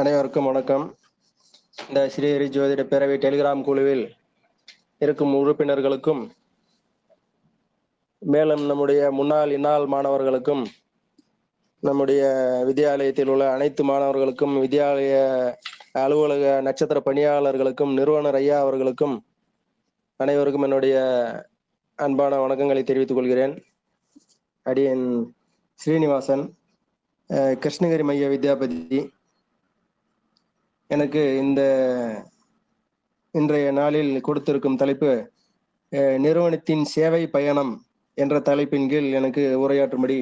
அனைவருக்கும் வணக்கம். இந்த ஸ்ரீஹரி ஜோதிட பேரவை டெலிகிராம் குழுவில் இருக்கும் உறுப்பினர்களுக்கும் மேலும் நம்முடைய முன்னாள் இந்நாள் மாணவர்களுக்கும் நம்முடைய வித்யாலயத்தில் உள்ள அனைத்து மாணவர்களுக்கும் வித்யாலய அலுவலக நட்சத்திர பணியாளர்களுக்கும் நிறுவனர் ஐயா அவர்களுக்கும் அனைவருக்கும் என்னுடைய அன்பான வணக்கங்களை தெரிவித்துக் கொள்கிறேன். அடியன் ஸ்ரீனிவாசன் கிருஷ்ணகிரி மைய வித்யாபதி எனக்கு இந்த இன்றைய நாளில் கொடுத்திருக்கும் தலைப்பு நிறுவனத்தின் சேவை பயணம் என்ற தலைப்பின் கீழ் எனக்கு உரையாற்றும்படி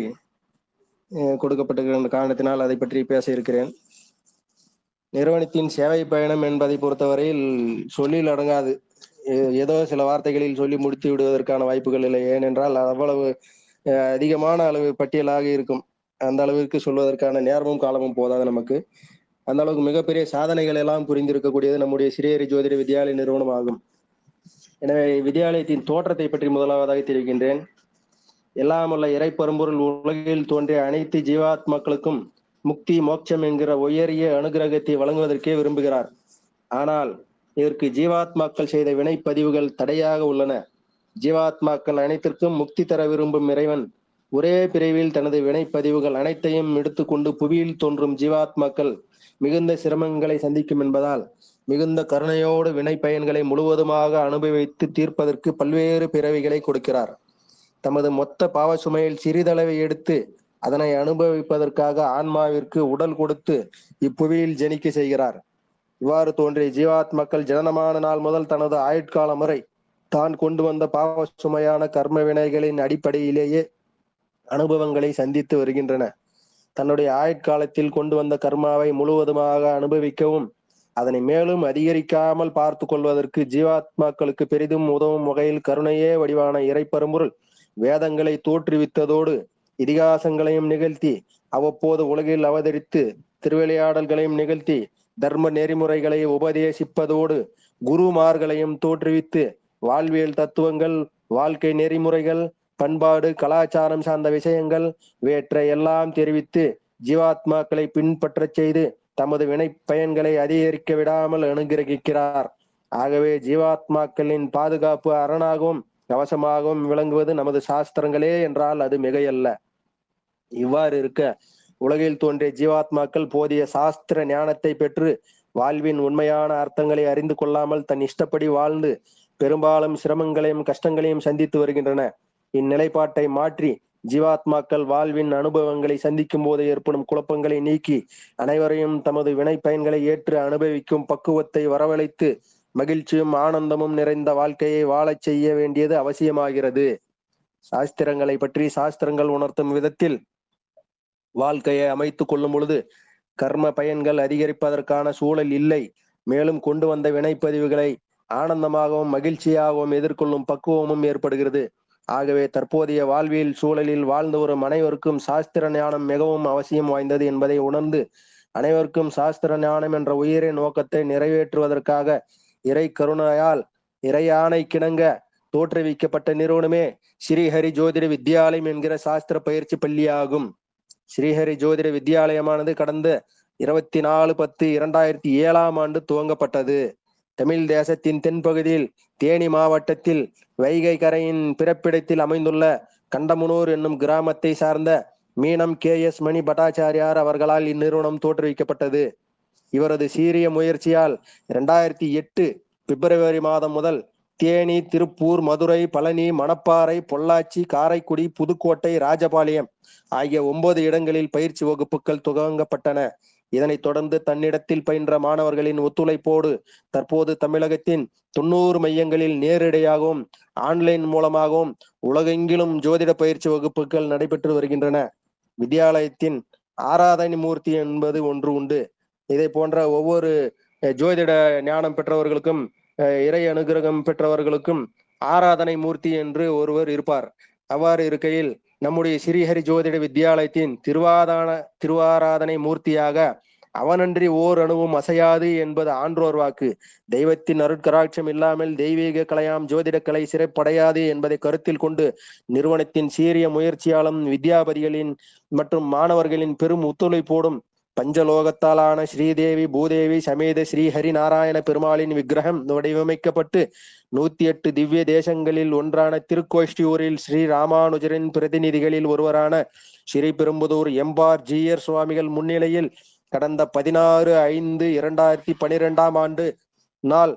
அஹ், கொடுக்கப்பட்டிருக்கிற காரணத்தினால் அதை பற்றி பேச இருக்கிறேன். நிறுவனத்தின் சேவை பயணம் என்பதை பொறுத்தவரையில் சொல்லில் அடங்காது. ஏதோ சில வார்த்தைகளில் சொல்லி முடித்து விடுவதற்கான வாய்ப்புகள் இல்லை. ஏனென்றால் அவ்வளவு அதிகமான அளவு பட்டியலாக இருக்கும். அந்த அளவிற்கு சொல்வதற்கான நேரமும் காலமும் போதாது நமக்கு. அந்த அளவுக்கு மிகப்பெரிய சாதனைகள் எல்லாம் புரிந்திருக்கக்கூடியது நம்முடைய சிறியரி ஜோதிட வித்யாலய நிறுவனம் ஆகும் எனவே வித்யாலயத்தின் தோற்றத்தை பற்றி முதலாவதாக தெரிவிக்கின்றேன். எல்லாம் உள்ள இறைப்பரம்பொருள் உலகில் தோன்றிய அனைத்து ஜீவாத்மாக்களுக்கும் முக்தி மோட்சம் என்கிற உயரிய அனுகிரகத்தை வழங்குவதற்கே விரும்புகிறார். ஆனால் இதற்கு ஜீவாத்மாக்கள் செய்த வினைப்பதிவுகள் தடையாக உள்ளன. ஜீவாத்மாக்கள் அனைத்திற்கும் முக்தி தர விரும்பும் இறைவன் ஒரே பிரிவில் தனது வினைப்பதிவுகள் அனைத்தையும் எடுத்துக்கொண்டு புவியில் தோன்றும் ஜீவாத்மாக்கள் மிகுந்த சிரமங்களை சந்திக்கும் என்பதால் மிகுந்த கருணையோடு வினை பயன்களை முழுவதுமாக அனுபவித்து தீர்ப்பதற்கு பல்வேறு பிறவிகளை கொடுக்கிறார். தமது மொத்த பாவ சுமையில் சிறிதளவை எடுத்து அதனை அனுபவிப்பதற்காக ஆன்மாவிற்கு உடல் கொடுத்து இப்புவியில் ஜனிக்க செய்கிறார். இவ்வாறு தோன்றிய ஜீவாத்மக்கள் ஜனனமான நாள் முதல் தனது ஆயுட்காலம் வரை தான் கொண்டு வந்த பாவ சுமையான கர்ம வினைகளின் அடிப்படையிலேயே அனுபவங்களை சந்தித்து வருகின்றன. தன்னுடைய ஆயுட்காலத்தில் கொண்டு வந்த கர்மாவை முழுவதுமாக அனுபவிக்கவும் அதனை மேலும் அதிகரிக்காமல் பார்த்து கொள்வதற்கு ஜீவாத்மாக்களுக்கு பெரிதும் உதவும் வகையில் கருணையே வடிவான இறைப்பரம்பொருள் வேதங்களை தோற்றுவித்ததோடு இதிகாசங்களையும் நிகழ்த்தி அவ்வப்போது உலகில் அவதரித்து திருவிளையாடல்களையும் நிகழ்த்தி தர்ம நெறிமுறைகளை உபதேசிப்பதோடு குருமார்களையும் தோற்றுவித்து வாழ்வியல் தத்துவங்கள் வாழ்க்கை நெறிமுறைகள் பண்பாடு கலாச்சாரம் சார்ந்த விஷயங்கள் இவற்றை எல்லாம் தெரிவித்து ஜீவாத்மாக்களை பின்பற்றச் செய்து தமது வினை பயன்களை அதிகரிக்க விடாமல் அனுகிரகிக்கிறார். ஆகவே ஜீவாத்மாக்களின் பாதுகாப்பு அரணாகவும் கவசமாகவும் விளங்குவது நமது சாஸ்திரங்களே என்றால் அது மிகையல்ல. இவ்வாறு இருக்க உலகில் தோன்றிய ஜீவாத்மாக்கள் போதிய சாஸ்திர ஞானத்தை பெற்று வாழ்வின் உண்மையான அர்த்தங்களை அறிந்து கொள்ளாமல் தன் இஷ்டப்படி வாழ்ந்து பெரும்பாலும் சிரமங்களையும் கஷ்டங்களையும் சந்தித்து வருகின்றன. இந்நிலைப்பாட்டை மாற்றி ஜீவாத்மாக்கள் வாழ்வின் அனுபவங்களை சந்திக்கும் போது ஏற்படும் குழப்பங்களை நீக்கி அனைவரையும் தமது வினை பயன்களை ஏற்று அனுபவிக்கும் பக்குவத்தை வரவழைத்து மகிழ்ச்சியும் ஆனந்தமும் நிறைந்த வாழ்க்கையை வாழச் செய்ய வேண்டியது அவசியமாகிறது. சாஸ்திரங்களை பற்றி சாஸ்திரங்கள் உணர்த்தும் விதத்தில் வாழ்க்கையை அமைத்துக் கொள்ளும் பொழுது கர்ம பயன்கள் அதிகரிப்பதற்கான சூழல் இல்லை. மேலும் கொண்டு வந்த வினைப்பதிவுகளை ஆனந்தமாகவும் மகிழ்ச்சியாகவும் எதிர்கொள்ளும் பக்குவமும் ஏற்படுகிறது. ஆகவே தற்போதைய வாழ்வியல் சூழலில் வாழ்ந்து வரும் அனைவருக்கும் சாஸ்திர ஞானம் மிகவும் அவசியம் வாய்ந்தது என்பதை உணர்ந்து அனைவருக்கும் சாஸ்திர ஞானம் என்ற உயிரை நோக்கத்தை நிறைவேற்றுவதற்காக இறை கருணையால் இறையானை கிணங்க தோற்றுவிக்கப்பட்ட நிறுவனமே ஸ்ரீஹரி ஜோதிட வித்யாலயம் என்கிற சாஸ்திர பயிற்சி பள்ளியாகும். ஸ்ரீஹரி ஜோதிட வித்யாலயமானது கடந்த இருபத்தி நாலு பத்து இரண்டாயிரத்தி ஏழாம் ஆண்டு துவங்கப்பட்டது. தமிழ் தேசத்தின் தென்பகுதியில் தேனி மாவட்டத்தில் வைகை கரையின் பிறப்பிடத்தில் அமைந்துள்ள கண்டமுனூர் என்னும் கிராமத்தை சார்ந்த மீனம் கே எஸ் மணி பட்டாச்சாரியார் அவர்களால் இந்நிறுவனம் தோற்றுவிக்கப்பட்டது. இவரது சீரிய முயற்சியால் இரண்டாயிரத்தி எட்டு பிப்ரவரி மாதம் முதல் தேனி திருப்பூர் மதுரை பழனி மணப்பாறை பொள்ளாச்சி காரைக்குடி புதுக்கோட்டை ராஜபாளையம் ஆகிய ஒன்பது இடங்களில் பயிற்சி வகுப்புகள் துவங்கப்பட்டன. இதனைத் தொடர்ந்து தன்னிடத்தில் பயின்ற மாணவர்களின் ஒத்துழைப்போடு தற்போது தமிழகத்தின் தொண்ணூறு மையங்களில் நேரிடையாகவும் ஆன்லைன் மூலமாகவும் உலகெங்கிலும் ஜோதிட பயிற்சி வகுப்புகள் நடைபெற்று வருகின்றன. வித்யாலயத்தின் ஆராதனை மூர்த்தி என்பது ஒன்று உண்டு. இதை போன்ற ஒவ்வொரு ஜோதிட ஞானம் பெற்றவர்களுக்கும் அஹ், இறை அனுகிரகம் பெற்றவர்களுக்கும் ஆராதனை மூர்த்தி என்று ஒருவர் இருப்பார். அவ்வாறு இருக்கையில் நம்முடைய ஸ்ரீஹரி ஜோதிட வித்யாலயத்தின் திருவாதான திருவாராதனை மூர்த்தியாக அவனன்றி ஓர் அணுவும் அசையாது என்பது ஆன்றோர் வாக்கு. தெய்வத்தின் அருட்கராட்சம் இல்லாமல் தெய்வீக கலையாம் ஜோதிட கலை சிறைப்படையாது என்பதை கருத்தில் கொண்டு நிறுவனத்தின் சீரிய முயற்சியாலும் வித்யாபதிகளின் மற்றும் மாணவர்களின் பெரும் ஒத்துழைப்போடும் பஞ்சலோகத்தாலான ஸ்ரீதேவி பூதேவி சமேத ஸ்ரீஹரி நாராயண பெருமாளின் விக்கிரகம் வடிவமைக்கப்பட்டு நூத்தி எட்டு திவ்ய தேசங்களில் ஒன்றான திருக்கோஷ்டியூரில் ஸ்ரீ ராமானுஜரின் பிரதிநிதிகளில் ஒருவரான ஸ்ரீ பெரும்புதூர் எம்பார் ஜிஆர் சுவாமிகள் முன்னிலையில் கடந்த பதினாறு ஐந்து இரண்டாயிரத்தி பனிரெண்டாம் ஆண்டு நாள்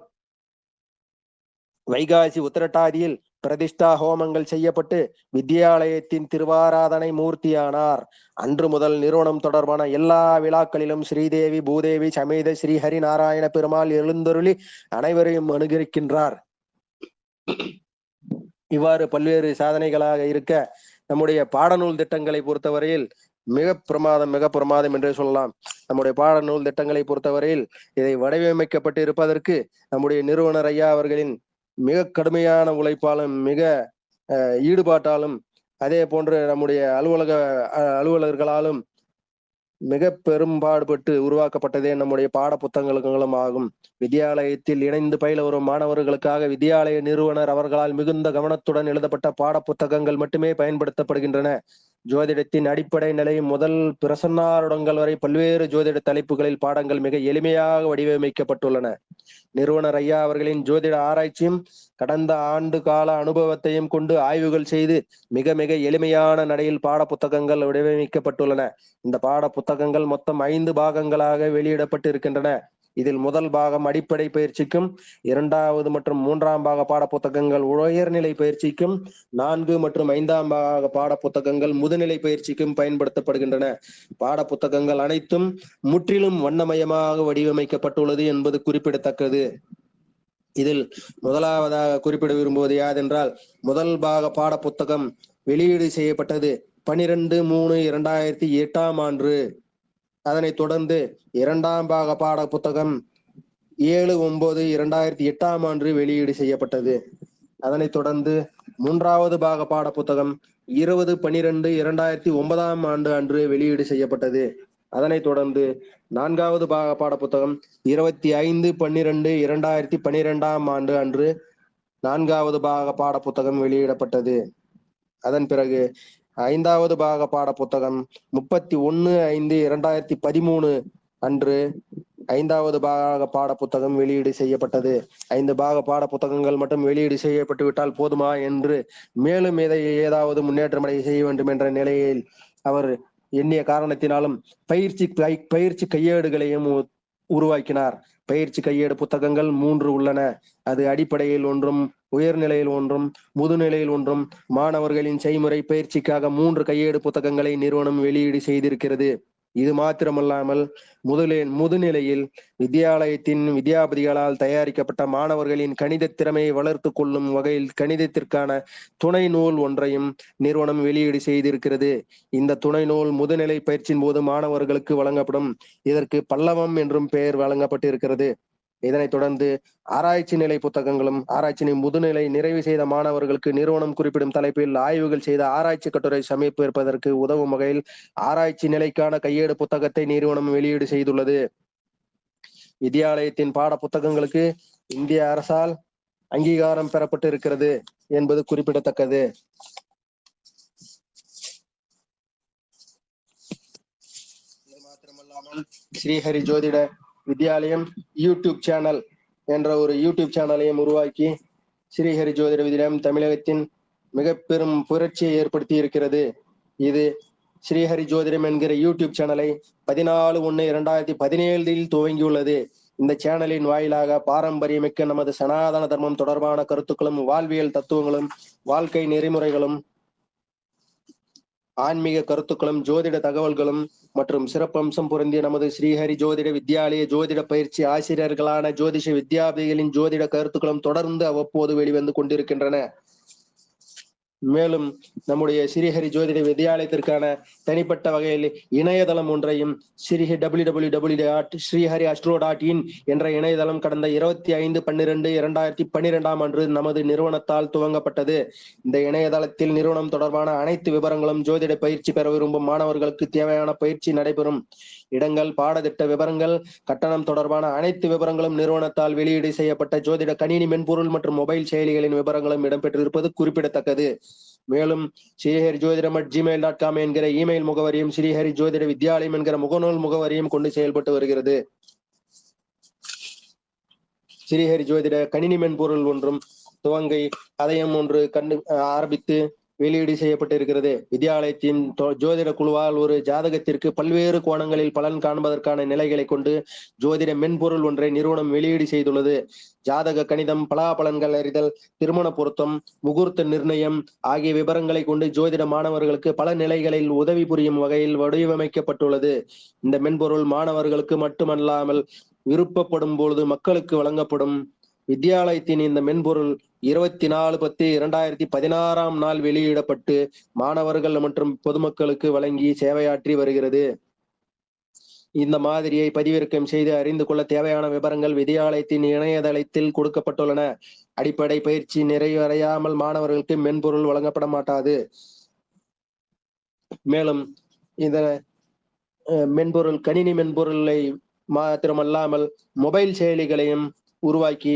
வைகாசி உத்திரட்டாதியில் பிரதிஷ்டா ஹோமங்கள் செய்யப்பட்டு வித்யாலயத்தின் திருவாராதனை மூர்த்தியானார். அன்று முதல் நிறுவனம் தொடர்பான எல்லா விழாக்களிலும் ஸ்ரீதேவி பூதேவி சமேத ஸ்ரீ ஹரி நாராயண பெருமாள் எழுந்தருளி அனைவரையும் அனுகரிக்கின்றார். இவ்வாறு பல்வேறு சாதனைகளாக இருக்க நம்முடைய பாடநூல் திட்டங்களை பொறுத்தவரையில் மிக பிரமாதம் மிக பிரமாதம் என்றே சொல்லலாம். நம்முடைய பாடநூல் திட்டங்களை பொறுத்தவரையில் இதை வடிவமைக்கப்பட்டு இருப்பதற்கு நம்முடைய நிறுவனர் ஐயா அவர்களின் மிக கடுமையான உழைப்பாலும் மிக ஈடுபாட்டாலும் அதே போன்று நம்முடைய அலுவலக அஹ், அலுவலர்களாலும் மிக பெரும்பாடுபட்டு உருவாக்கப்பட்டதே நம்முடைய பாட புத்தகங்களும் ஆகும். வித்யாலயத்தில் இணைந்து பயில வரும் மாணவர்களுக்காக வித்யாலய நிறுவனர் அவர்களால் மிகுந்த கவனத்துடன் எழுதப்பட்ட பாட புத்தகங்கள் மட்டுமே பயன்படுத்தப்படுகின்றன. ஜோதிடத்தின் அடிப்படை நிலை முதல் பிரசன்னாருடங்கள் வரை பல்வேறு ஜோதிட தலைப்புகளில் பாடங்கள் மிக எளிமையாக வடிவமைக்கப்பட்டுள்ளன. நிறுவனர் ஐயா அவர்களின் ஜோதிட ஆராய்ச்சியும் கடந்த ஆண்டு கால அனுபவத்தையும் கொண்டு ஆய்வுகள் செய்து மிக மிக எளிமையான நடையில் பாட புத்தகங்கள் வடிவமைக்கப்பட்டுள்ளன. இந்த பாட புத்தகங்கள் மொத்தம் ஐந்து பாகங்களாக வெளியிடப்பட்டு இருக்கின்றன இதில் முதல் பாகம் அடிப்படை பயிற்சிக்கும் இரண்டாவது மற்றும் மூன்றாம் பாக பாட புத்தகங்கள் உயர்நிலை பயிற்சிக்கும் நான்கு மற்றும் ஐந்தாம் பாக பாட புத்தகங்கள் முதுநிலை பயிற்சிக்கும் பயன்படுத்தப்படுகின்றன. பாட புத்தகங்கள் அனைத்தும் முற்றிலும் வண்ணமயமாக வடிவமைக்கப்பட்டுள்ளது என்பது குறிப்பிடத்தக்கது. இதில் முதலாவதாக குறிப்பிட விரும்புவது யாதென்றால் முதல் பாக பாட புத்தகம் வெளியீடு செய்யப்பட்டது பனிரெண்டு மூணு இரண்டாயிரத்தி எட்டாம் ஆண்டு. அதனைத் தொடர்ந்து இரண்டாம் பாக பாட புத்தகம் ஏழு ஒன்பது இரண்டாயிரத்தி எட்டாம் ஆண்டு வெளியீடு செய்யப்பட்டது. அதனைத் தொடர்ந்து மூன்றாவது பாக பாட புத்தகம் இருபது பனிரெண்டு இரண்டாயிரத்தி ஒன்பதாம் ஆண்டு அன்று வெளியீடு செய்யப்பட்டது. அதனைத் தொடர்ந்து நான்காவது பாக பாட புத்தகம் இருபத்தி ஐந்து பன்னிரெண்டு இரண்டாயிரத்தி பன்னிரெண்டாம் ஆண்டு அன்று நான்காவது பாக பாட புத்தகம் வெளியிடப்பட்டது. அதன் பிறகு ஐந்தாவது பாக பாட புத்தகம் முப்பத்தி ஒன்னு ஐந்து இரண்டாயிரத்தி பதிமூணு அன்று ஐந்தாவது பாக பாட புத்தகம் வெளியீடு செய்யப்பட்டது. ஐந்து பாக பாட புத்தகங்கள் மட்டும் வெளியீடு செய்யப்பட்டு விட்டால் போதுமா என்று மேலும் இதை ஏதாவது முன்னேற்றம் அடைய செய்ய வேண்டும் என்ற நிலையில் அவர் எண்ணிய காரணத்தினாலும் பயிற்சி பயிற்சி கையேடுகளையும் உ- உருவாக்கினார். பயிற்சி கையேடு புத்தகங்கள் மூன்று உள்ளன. அது அடிப்படையில் ஒன்றும் உயர்நிலையில் ஒன்றும் முதுநிலையில் ஒன்றும் மாணவர்களின் செய்முறை பயிற்சிக்காக மூன்று கையேடு புத்தகங்களை நிறுவனம் வெளியீடு செய்திருக்கிறது. இது மாத்திரமல்லாமல் முதலே முதுநிலையில் வித்யாலயத்தின் வித்யாபதிகளால் தயாரிக்கப்பட்ட மாணவர்களின் கணித திறமையை வளர்த்து கொள்ளும் வகையில் கணிதத்திற்கான துணை நூல் ஒன்றையும் நிறுவனம் வெளியீடு செய்திருக்கிறது. இந்த துணை நூல் முதுநிலை பயிற்சியின் போது மாணவர்களுக்கு வழங்கப்படும். இதற்கு பல்லவம் என்றும் பெயர் வழங்கப்பட்டிருக்கிறது. இதனைத் தொடர்ந்து ஆராய்ச்சி நிலை புத்தகங்களும் ஆராய்ச்சி முதுநிலை நிறைவு செய்த மாணவர்களுக்கு நிறுவனம் குறிப்பிடும் தலைப்பில் ஆய்வுகள் செய்த ஆராய்ச்சி கட்டுரை சமர்ப்பிப்பதற்கு உதவும் வகையில் ஆராய்ச்சி நிலைக்கான கையேடு புத்தகத்தை நிறுவனம் வெளியீடு செய்துள்ளது. வித்யாலயத்தின் பாட புத்தகங்களுக்கு இந்திய அரசால் அங்கீகாரம் பெறப்பட்டு இருக்கிறது என்பது குறிப்பிடத்தக்கது. இது மாத்திரமல்லாமல் ஸ்ரீஹரி ஜோதிட வித்யாலயம் யூடியூப் சேனல் என்ற ஒரு யூடியூப் சேனலையும் உருவாக்கி ஸ்ரீஹரி ஜோதிட வித்யாலயம் தமிழகத்தின் மிக பெரும் புரட்சியை ஏற்படுத்தி இருக்கிறது. இது ஸ்ரீஹரி ஜோதிடம் என்கிற யூடியூப் சேனலை பதினாலு ஒன்னு இரண்டாயிரத்தி பதினேழில் துவங்கியுள்ளது. இந்த சேனலின் வாயிலாக பாரம்பரியமிக்க நமது சனாதன தர்மம் தொடர்பான கருத்துக்களும் வாழ்வியல் தத்துவங்களும் வாழ்க்கை நெறிமுறைகளும் ஆன்மீக கருத்துக்களும் ஜோதிட தகவல்களும் மற்றும் சிறப்பம்சம் பொருந்திய நமது ஸ்ரீஹரி ஜோதிட வித்யாலய ஜோதிட பயிற்சி ஆசிரியர்களான ஜோதிஷ வித்யாபிகளின் ஜோதிட கருத்துக்களும் தொடர்ந்து அவ்வப்போது வெளிவந்து கொண்டிருக்கின்றன. மேலும் நம்முடைய ஸ்ரீஹரி ஜோதிட வித்யாலயத்திற்கான தனிப்பட்ட வகையில் இணையதளம் ஒன்றையும் Sri W W W dot Srihari astro dot in என்ற இணையதளம் கடந்த இருபத்தி ஐந்து பன்னிரெண்டு இரண்டாயிரத்தி பன்னிரெண்டாம் அன்று நமது நிறுவனத்தால் துவங்கப்பட்டது. இந்த இணையதளத்தில் நிறுவனம் தொடர்பான அனைத்து விவரங்களும் ஜோதிட பயிற்சி பெற விரும்பும் மாணவர்களுக்கு தேவையான பயிற்சி நடைபெறும். இடங்கள் பாடத்திட்ட விவரங்கள் கட்டணம் தொடர்பான அனைத்து விவரங்களும் நிறுவனத்தால் வெளியீடு செய்யப்பட்ட ஜோதிட கணினி மென்பொருள் மற்றும் மொபைல் செயலிகளின் விவரங்களும் இடம்பெற்றிருப்பது குறிப்பிடத்தக்கது. மேலும் ஸ்ரீஹரி ஜோதிடம் அட் ஜிமெயில் டாட் காம் என்கிற இமெயில் முகவரியும் ஸ்ரீஹரி ஜோதிட வித்யாலயம் என்கிற முகநூல் முகவரியும் கொண்டு செயல்பட்டு வருகிறது. ஸ்ரீஹரி ஜோதிட கணினி மென்பொருள் ஒன்றும் துவங்கை அதையும் ஒன்று கண்டு ஆரம்பித்து வெளியீடு செய்யப்பட்டிருக்கிறது. வித்யாலயத்தின் ஜோதிட குழுவால் ஒரு ஜாதகத்திற்கு பல்வேறு கோணங்களில் பலன் காண்பதற்கான நிலைகளை கொண்டு ஜோதிட மென்பொருள் ஒன்றை நிறுவனம் வெளியீடு செய்துள்ளது. ஜாதக கணிதம் பலாபலன்கள் அறிதல் திருமண பொருத்தம் முகூர்த்த நிர்ணயம் ஆகிய விவரங்களை கொண்டு ஜோதிட மாணவர்களுக்கு பல நிலைகளில் உதவி புரியும் வகையில் வடிவமைக்கப்பட்டுள்ளது. இந்த மென்பொருள் மாணவர்களுக்கு மட்டுமல்லாமல் விருப்பப்படும் பொழுது மக்களுக்கு வழங்கப்படும் வித்யாலயத்தின் இந்த மென்பொருள் இருபத்தி நாலு பத்து இரண்டாயிரத்தி பதினாறாம் நாள் வெளியிடப்பட்டு மாணவர்கள் மற்றும் பொதுமக்களுக்கு வழங்கி சேவையாற்றி வருகிறது. இந்த மாதிரியை பதிவிறக்கம் செய்து அறிந்து கொள்ள தேவையான விவரங்கள் வித்யாலயத்தின் இணையதளத்தில் கொடுக்கப்பட்டுள்ளன. அடிப்படை பயிற்சி நிறைவடையாமல் மாணவர்களுக்கு மென்பொருள் வழங்கப்பட மாட்டாது. மேலும் இந்த மென்பொருள் கணினி மென்பொருளை மாத்திரமல்லாமல் மொபைல் செயலிகளையும் உருவாக்கி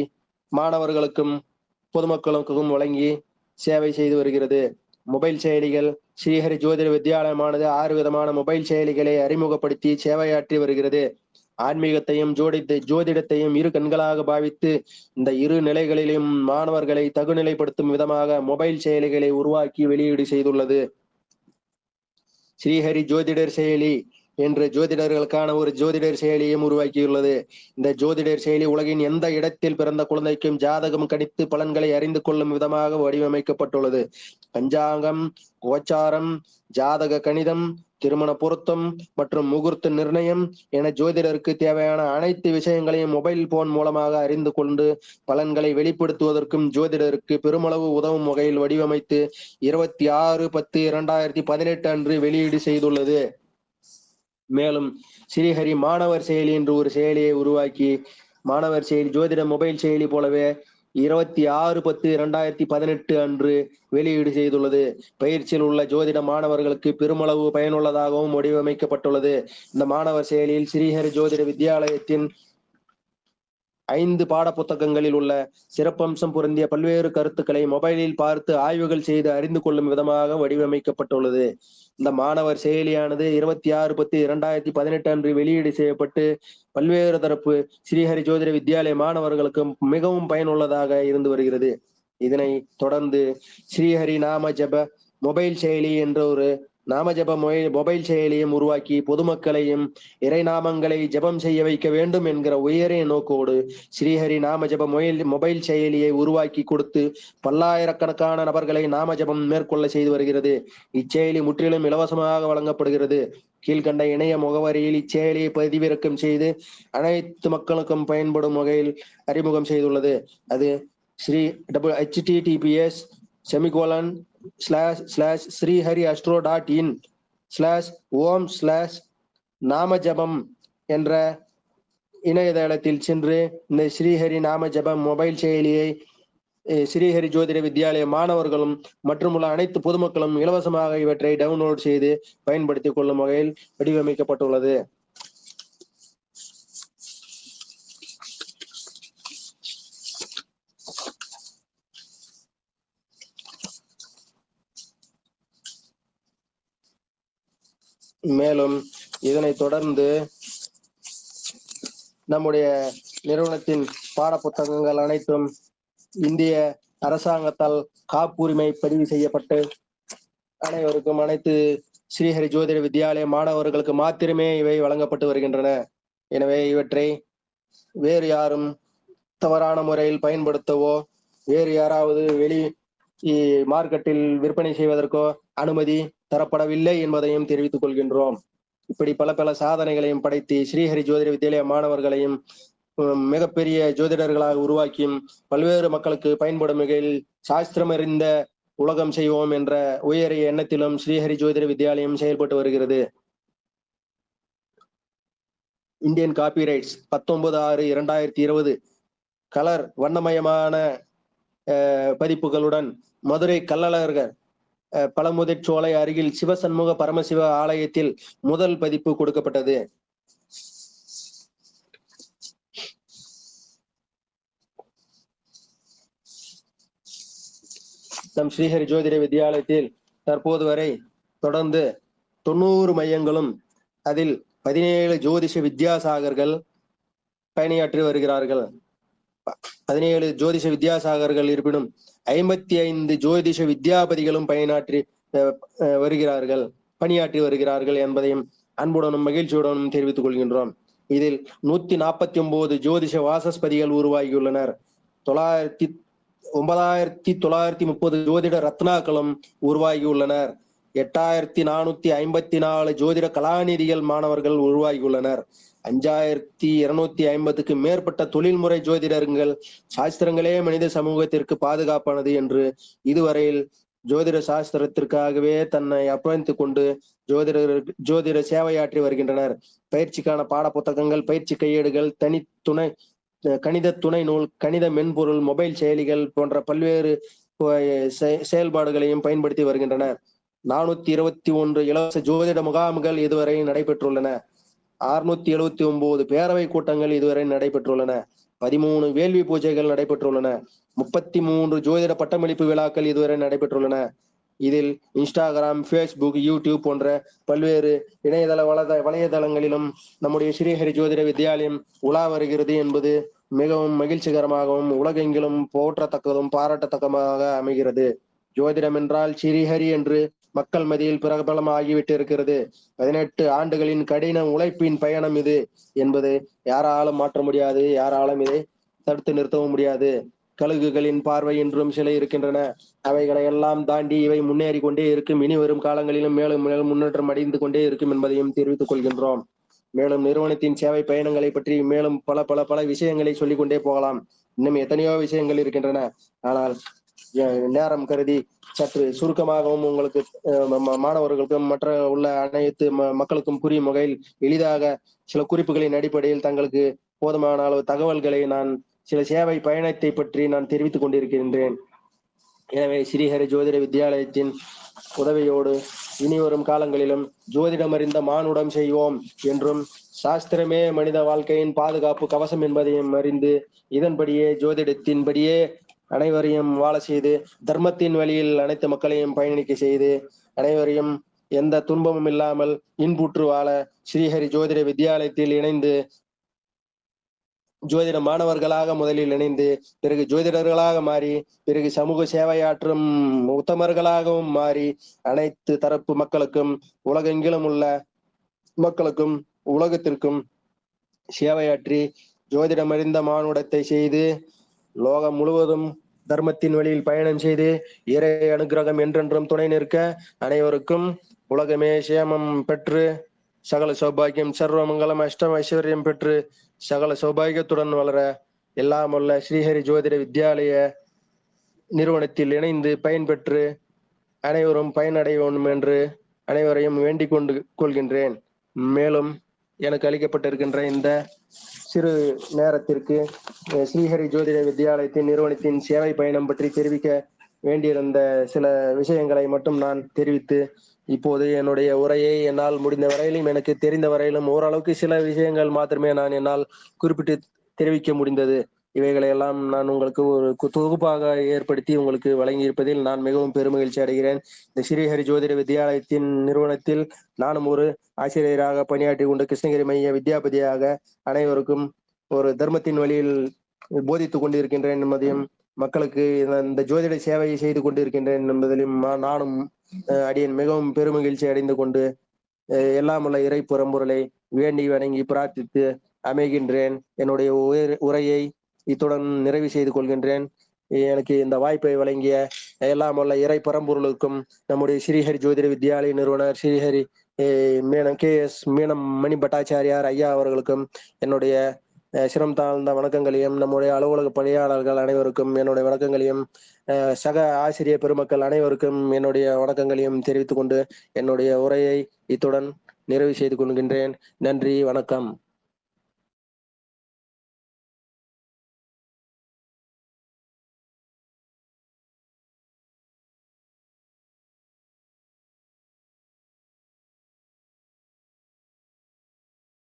மாணவர்களுக்கும் பொதுமக்களுக்கும் வழங்கி சேவை செய்து வருகிறது. மொபைல் செயலிகள் ஸ்ரீஹரி ஜோதிட வித்யாலயமானது ஆறு விதமான மொபைல் செயலிகளை அறிமுகப்படுத்தி சேவையாற்றி வருகிறது. ஆன்மீகத்தையும் ஜோடித்த ஜோதிடத்தையும் இரு கண்களாக பாவித்து இந்த இரு நிலைகளிலும் மாணவர்களை தகுநிலைப்படுத்தும் விதமாக மொபைல் செயலிகளை உருவாக்கி வெளியீடு செய்துள்ளது. ஸ்ரீஹரி ஜோதிடர் செயலி என்று ஜோதிடர்களுக்கான ஒரு ஜோதிடர் செயலியும் உருவாக்கியுள்ளது. இந்த ஜோதிடர் செயலி உலகின் எந்த இடத்தில் பிறந்த குழந்தைக்கும் ஜாதகம் கணித்து பலன்களை அறிந்து கொள்ளும் விதமாக வடிவமைக்கப்பட்டுள்ளது. பஞ்சாங்கம் கோச்சாரம் ஜாதக கணிதம் திருமண பொருத்தம் மற்றும் முகூர்த்த நிர்ணயம் என ஜோதிடருக்கு தேவையான அனைத்து விஷயங்களையும் மொபைல் போன் மூலமாக அறிந்து கொண்டு பலன்களை வெளிப்படுத்துவதற்கும் ஜோதிடருக்கு பெருமளவு உதவும் வகையில் வடிவமைத்து இருபத்தி ஆறு பத்து இரண்டாயிரத்தி பதினெட்டு அன்று வெளியீடு செய்துள்ளது. மேலும் ஸ்ரீஹரி மாணவர் செயலி என்று ஒரு செயலியை உருவாக்கி மாணவர் செயலி ஜோதிட மொபைல் செயலி போலவே இருபத்தி ஆறு பத்து இரண்டாயிரத்தி பதினெட்டு அன்று வெளியீடு செய்துள்ளது. பயிற்சியில் உள்ள ஜோதிட மாணவர்களுக்கு பெருமளவு பயனுள்ளதாகவும் வடிவமைக்கப்பட்டுள்ளது. இந்த மாணவர் செயலியில் ஸ்ரீஹரி ஜோதிட வித்யாலயத்தின் ஐந்து பாடப்புத்தகங்களில் உள்ள சிறப்பம்சம் பொருந்திய பல்வேறு கருத்துக்களை மொபைலில் பார்த்து ஆய்வுகள் செய்து அறிந்து கொள்ளும் விதமாக வடிவமைக்கப்பட்டுள்ளது. இந்த மாணவர் செயலியானது இருபத்தி ஆறு பத்து இரண்டாயிரத்தி பதினெட்டு அன்று வெளியீடு செய்யப்பட்டு பல்வேறு தரப்பு ஸ்ரீஹரி ஜோதிட வித்யாலய மாணவர்களுக்கு மிகவும் பயனுள்ளதாக இருந்து வருகிறது. இதனை தொடர்ந்து ஸ்ரீஹரி நாம ஜப மொபைல் செயலி என்ற ஒரு நாமஜப மொபைல் மொபைல் செயலியும் உருவாக்கி பொதுமக்களையும் இறைநாமங்களை ஜெபம் செய்ய வைக்க வேண்டும் என்கிற உயரிய நோக்கோடு ஸ்ரீஹரி நாம மொயில் மொபைல் மொபைல் செயலியை உருவாக்கி கொடுத்து பல்லாயிரக்கணக்கான நபர்களை நாமஜபம் மேற்கொள்ள செய்து வருகிறது. இச்செயலி முற்றிலும் இலவசமாக வழங்கப்படுகிறது. கீழ்கண்ட இணைய முகவரியில் இச்செயலியை பதிவிறக்கம் செய்து அனைத்து மக்களுக்கும் பயன்படும் வகையில் அறிமுகம் செய்துள்ளது. அது Sri double HTTPS semicolon slash slash Srihari astro dot in slash Om slash நாமஜபம் என்ற இணையதளத்தில் சென்று இந்த ஸ்ரீஹரி நாமஜபம் மொபைல் செயலியை ஸ்ரீஹரி ஜோதிட வித்யாலய மாணவர்களும் மற்றும் உள்ள அனைத்து பொதுமக்களும் இலவசமாக இவற்றை டவுன்லோட் செய்து பயன்படுத்திக் கொள்ளும் வகையில் வடிவமைக்கப்பட்டுள்ளது. மேலும் இதனை தொடர்ந்து நம்முடைய நிறுவனத்தின் பாடப்புத்தகங்கள் அனைத்தும் இந்திய அரசாங்கத்தால் காப்புரிமை பதிவு செய்யப்பட்டு அனைவருக்கும் அனைத்து ஸ்ரீஹரி ஜோதிட வித்யாலய மாணவர்களுக்கு மாத்திரமே இவை வழங்கப்பட்டு வருகின்றன. எனவே இவற்றை வேறு யாரும் தவறான முறையில் பயன்படுத்தவோ வேறு யாராவது வெளி மார்க்கெட்டில் விற்பனை செய்வதற்கோ அனுமதி தரப்படவில்லை என்பதையும் தெரிவித்துக் கொள்கின்றோம். இப்படி பல பல சாதனைகளையும் படைத்து ஸ்ரீஹரி ஜோதிட வித்யாலய மாணவர்களையும் மிகப்பெரிய ஜோதிடர்களாக உருவாக்கியும் பல்வேறு மக்களுக்கு பயன்படும் வகையில் சாஸ்திரம் அறிந்த உலகம் செய்வோம் என்ற உயரிய எண்ணத்திலும் ஸ்ரீஹரி ஜோதிட வித்யாலயம் செயல்பட்டு வருகிறது. இந்தியன் காப்பிரைட்ஸ் பத்தொன்பது ஆறு இரண்டாயிரத்தி இருபது. கலர் வண்ணமயமான பதிப்புகளுடன் மதுரை கள்ளழகர் அஹ், பழமுதிர்ச்சோலை அருகில் சிவசண்முக பரமசிவ ஆலயத்தில் முதல் பதிப்பு கொடுக்கப்பட்டது. நம் ஸ்ரீஹரி ஜோதிட வித்யாலயத்தில் தற்போது வரை தொடர்ந்து தொண்ணூறு மையங்களும் அதில் பதினேழு ஜோதிஷ வித்யாசாகர்கள் பயணியாற்றி வருகிறார்கள். பதினேழு ஜோதிஷ வித்யாசாகர்கள் இருப்பினும் ஐம்பத்தி ஐந்து ஜோதிஷ வித்யாபதிகளும் பயனாற்றி வருகிறார்கள் பணியாற்றி வருகிறார்கள் என்பதையும் அன்புடனும் மகிழ்ச்சியுடனும் தெரிவித்துக் கொள்கின்றோம். இதில் நூத்தி நாற்பத்தி ஒன்பது ஜோதிஷ வாசஸ்பதிகள் உருவாகியுள்ளனர். தொள்ளாயிரத்தி ஒன்பதாயிரத்தி தொள்ளாயிரத்தி முப்பது ஜோதிட ரத்னாக்களும் உருவாகியுள்ளனர். எட்டாயிரத்தி நானூத்தி ஐம்பத்தி நாலு ஜோதிட கலாநிதிகள் மாணவர்கள் உருவாகியுள்ளனர். அஞ்சாயிரத்தி இருநூத்தி ஐம்பதுக்கு மேற்பட்ட தொழில்முறை ஜோதிடர்கள் சாஸ்திரங்களே மனித சமூகத்திற்கு பாதுகாப்பானது என்று இதுவரையில் ஜோதிட சாஸ்திரத்திற்காகவே தன்னை அர்ப்பணித்துக் கொண்டு ஜோதிடர் ஜோதிட சேவையாற்றி வருகின்றனர். பயிற்சிக்கான பாட புத்தகங்கள் பயிற்சி கையேடுகள் தனி துணை கணித துணை நூல் கணித மென்பொருள் மொபைல் செயலிகள் போன்ற பல்வேறு செ- செயல்பாடுகளையும் பயன்படுத்தி வருகின்றன நானூத்தி இருபத்தி ஒன்று இலவச ஜோதிட முகாம்கள் இதுவரை நடைபெற்றுள்ளன. அறுநூத்தி எழுபத்தி ஒன்பது பேரவை கூட்டங்கள் இதுவரை நடைபெற்றுள்ளன. பதிமூணு வேள்வி பூஜைகள் நடைபெற்றுள்ளன. முப்பத்தி மூன்று ஜோதிட பட்டமளிப்பு விழாக்கள் இதுவரை நடைபெற்றுள்ளன. இதில் இன்ஸ்டாகிராம் ஃபேஸ்புக் யூடியூப் போன்ற பல்வேறு இணையதள வளத வலைதளங்களிலும் நம்முடைய ஸ்ரீஹரி ஜோதிட வித்யாலயம் உலா வருகிறது என்பது மிகவும் மகிழ்ச்சிகரமாகவும் உலகெங்கிலும் போற்றத்தக்கதும் பாராட்டத்தக்கமாக அமைகிறது. ஜோதிடம் என்றால் ஸ்ரீஹரி என்று மக்கள் மத்தியில் பிரபலமாகிவிட்டு இருக்கிறது பதினெட்டு ஆண்டுகளின் கடின உழைப்பின் பயணம் இது என்பது யாராலும் மாற்ற முடியாது யாராலும் இதை தடுத்து நிறுத்தவும் முடியாது. கழுகுகளின் பார்வை என்றும் சில இருக்கின்றன. அவைகளை எல்லாம் தாண்டி இவை முன்னேறி கொண்டே இருக்கும். இனி வரும் காலங்களிலும் மேலும் மேலும் முன்னேற்றம் அடைந்து கொண்டே இருக்கும் என்பதையும் தெரிவித்துக் கொள்கின்றோம். மேலும் நிறுவனத்தின் சேவை பயணங்களை பற்றி மேலும் பல பல பல விஷயங்களை சொல்லிக் கொண்டே போகலாம். இன்னும் எத்தனையோ விஷயங்கள் இருக்கின்றன. ஆனால் நேரம் கருதி சற்று சுருக்கமாகவும் உங்களுக்கு மாணவர்களுக்கும் மற்ற உள்ள அனைத்து ம- மக்களுக்கும் புரியும் வகையில் எளிதாக சில குறிப்புகளின் அடிப்படையில் தங்களுக்கு போதுமான அளவு தகவல்களை நான் சில சேவை பயணத்தை பற்றி நான் தெரிவித்துக் கொண்டிருக்கின்றேன். எனவே ஸ்ரீஹரி ஜோதிட வித்யாலயத்தின் உதவியோடு இனி வரும் காலங்களிலும் ஜோதிடம் அறிந்த மானுடம் செய்வோம் என்றும் சாஸ்திரமே மனித வாழ்க்கையின் பாதுகாப்பு கவசம் என்பதையும் அறிந்து இதன்படியே ஜோதிடத்தின்படியே அனைவரையும் வாழ செய்து தர்மத்தின் வழியில் அனைத்து மக்களையும் பயணிக்க செய்து அனைவரையும் எந்த துன்பமும் இல்லாமல் இன்புற்று வாழ ஸ்ரீஹரி ஜோதிட வித்யாலயத்தில் இணைந்து ஜோதிட மாணவர்களாக முதலில் இணைந்து பிறகு ஜோதிடர்களாக மாறி பிறகு சமூக சேவையாற்றும் உத்தமர்களாகவும் மாறி அனைத்து தரப்பு மக்களுக்கும் உலகெங்கிலும் உள்ள மக்களுக்கும் உலகத்திற்கும் சேவையாற்றி ஜோதிடமறிந்த மானுடத்தை செய்து லோகம் முழுவதும் தர்மத்தின் வழியில் பயணம் செய்து இறை அனுக்கிரகம் என்றென்றும் துணை நிற்க அனைவருக்கும் உலகமே சேமம் பெற்று சகல சௌபாகியம் சர்வமங்கலம் அஷ்டம் ஐஸ்வர்யம் பெற்று சகல சௌபாகியத்துடன் வளர எல்லாம் உள்ள ஸ்ரீஹரி ஜோதிட வித்யாலய நிறுவனத்தில் இணைந்து பயன்பெற்று அனைவரும் பயனடைய வேண்டும் என்று அனைவரையும் வேண்டிக் கொண்டு கொள்கின்றேன். மேலும் எனக்கு அளிக்கப்பட்டிருக்கின்ற இந்த சிறு நேரத்திற்கு ஸ்ரீஹரி ஜோதிட வித்யாலயத்தின் நிறுவனத்தின் சேவை பயணம் பற்றி தெரிவிக்க வேண்டியிருந்த சில விஷயங்களை மட்டும் நான் தெரிவித்து இப்போது என்னுடைய உரையை என்னால் முடிந்த வரையிலும் எனக்கு தெரிந்த வரையிலும் ஓரளவுக்கு சில விஷயங்கள் மாத்திரமே நான் என்னால் குறிப்பிட்டு தெரிவிக்க முடிந்தது. இவைகளை எல்லாம் நான் உங்களுக்கு ஒரு கு- தொகுப்பாக ஏற்படுத்தி உங்களுக்கு வழங்கி இருப்பதில் நான் மிகவும் பெருமகிழ்ச்சி அடைகிறேன். இந்த ஸ்ரீஹரி ஜோதிட வித்யாலயத்தின் நிறுவனத்தில் நானும் ஒரு ஆசிரியராக பணியாற்றி கொண்டு கிருஷ்ணகிரி மைய வித்யாபதியாக அனைவருக்கும் ஒரு தர்மத்தின் வழியில் போதித்துக் கொண்டிருக்கின்றேன் என்பதையும் மக்களுக்கு இந்த- ஜோதிட சேவையை செய்து கொண்டிருக்கின்றேன் என்பதிலும் நானும் அடியேன் மிகவும் பெருமகிழ்ச்சி அடைந்து கொண்டு எல்லாம் உள்ள இறை புறம்பொருளை வேண்டி வணங்கி பிரார்த்தித்து அமைகின்றேன். என்னுடைய உரையை இத்துடன் நிறைவு செய்து கொள்கின்றேன். எனக்கு இந்த வாய்ப்பை வழங்கிய எல்லாம் உள்ள இறை பரம்பொருளுக்கும் நம்முடைய ஸ்ரீஹரி ஜோதிட வித்யாலய நிறுவனர் ஸ்ரீஹரி மீனம் கே எஸ் மீனம் மணி பட்டாச்சாரியார் ஐயா அவர்களுக்கும் என்னுடைய சிரம் தாழ்ந்த வணக்கங்களையும் நம்முடைய அலுவலக பணியாளர்கள் அனைவருக்கும் என்னுடைய வணக்கங்களையும் அஹ், சக ஆசிரியர் பெருமக்கள் அனைவருக்கும் என்னுடைய வணக்கங்களையும் தெரிவித்துக் கொண்டு என்னுடைய உரையை இத்துடன் நிறைவு செய்து கொள்கின்றேன். நன்றி வணக்கம்.